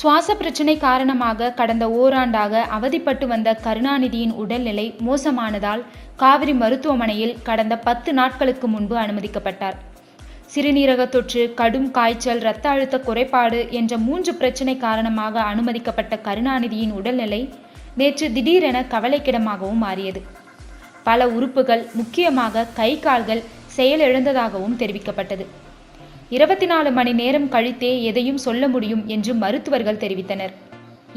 சுவாச பிரச்சினை காரணமாக கடந்த ஓராண்டாக அவதிப்பட்டு வந்த கருணாநிதியின் உடல்நிலை மோசமானதால் காவிரி மருத்துவமனையில் கடந்த பத்து நாட்களுக்கு முன்பு அனுமதிக்கப்பட்டார். சிறுநீரக தொற்று கடும் காய்ச்சல் இரத்த அழுத்த குறைபாடு என்ற மூன்று பிரச்சினை காரணமாக அனுமதிக்கப்பட்ட கருணாநிதியின் உடல்நிலை நேற்று திடீரென கவலைக்கிடமாகவும் மாறியது. பல உறுப்புகள் முக்கியமாக கை கால்கள் செயலிழந்ததாகவும் தெரிவிக்கப்பட்டது. இருபத்தி நாலு மணி நேரம் கழித்தே எதையும் சொல்ல முடியும் என்று மருத்துவர்கள் தெரிவித்தனர்.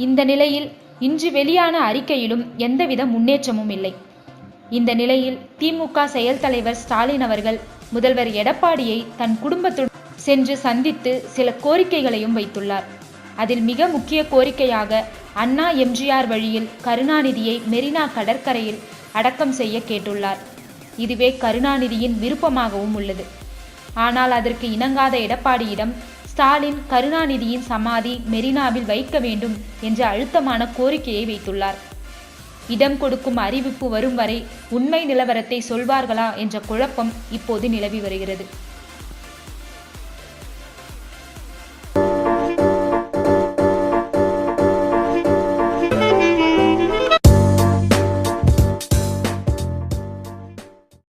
இந்த நிலையில் இன்று வெளியான அறிக்கையிலும் எந்தவித முன்னேற்றமும் இல்லை. இந்த நிலையில் திமுக செயல் தலைவர் ஸ்டாலின் அவர்கள் முதல்வர் எடப்பாடியை தன் குடும்பத்துடன் சென்று சந்தித்து சில கோரிக்கைகளையும் வைத்துள்ளார். அதில் மிக முக்கிய கோரிக்கையாக அண்ணா எம்ஜிஆர் வழியில் கருணாநிதியை மெரினா கடற்கரையில் அடக்கம் செய்ய கேட்டுள்ளார். இதுவே கருணாநிதியின் விருப்பமாகவும் உள்ளது. ஆனால் அதற்கு இணங்காத எடப்பாடியிடம் ஸ்டாலின் கருணாநிதியின் சமாதி மெரினாவில் வைக்க வேண்டும் என்ற அழுத்தமான கோரிக்கையை வைத்துள்ளார். இடம் கொடுக்கும் அறிவிப்பு வரும் வரை உண்மை நிலவரத்தை சொல்வார்களா என்ற குழப்பம் இப்போது நிலவி வருகிறது.